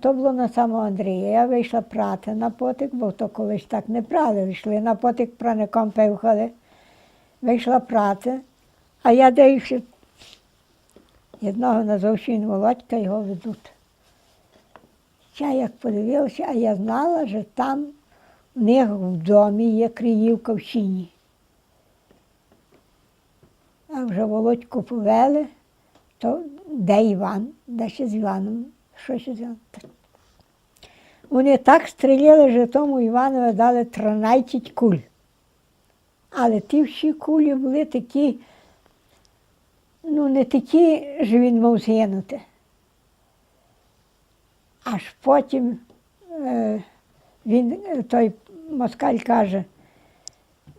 То було на самого Андрія. Я вийшла прати на потик, бо то колись так не прали. Йшли на потик праником пивхали. Вийшла прати, а я дивлюся, одного на зовсім Володька його ведуть. Я як подивилася, а я знала, що там в них в домі є Криївка в сіні. А вже Володьку повели, то де Іван, де ще з Іваном, що ще з Вони так стріляли, що тому Іванові дали 13 куль. Але ті всі кулі були такі, ну не такі, що він мав згинути. Аж потім е, він, той москаль каже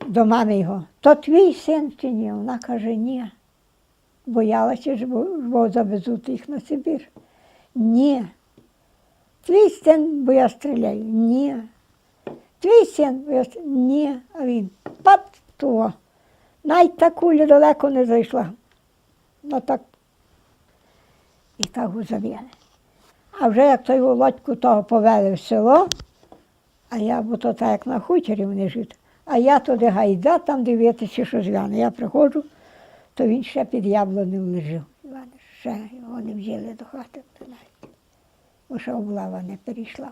до мами його, то твій син чи ні? Вона каже, ні. Боялася, що бо завезуть їх на Сибір. Ні. Твій син, бо я стріляю. Ні. Твій син, бо я стріляю. Ні. А він пап того. Навіть та куля далеко не зайшла. Ну так. І так завели. А вже як той Володьку того повели в село, а я, бо то так як на хуторі вони жити, а я туди гайда там дивитися, що зв'яне. Я приходжу, то він ще під яблунем лежав. Іване, ще його вжили до хати. Бо ще облава не перейшла.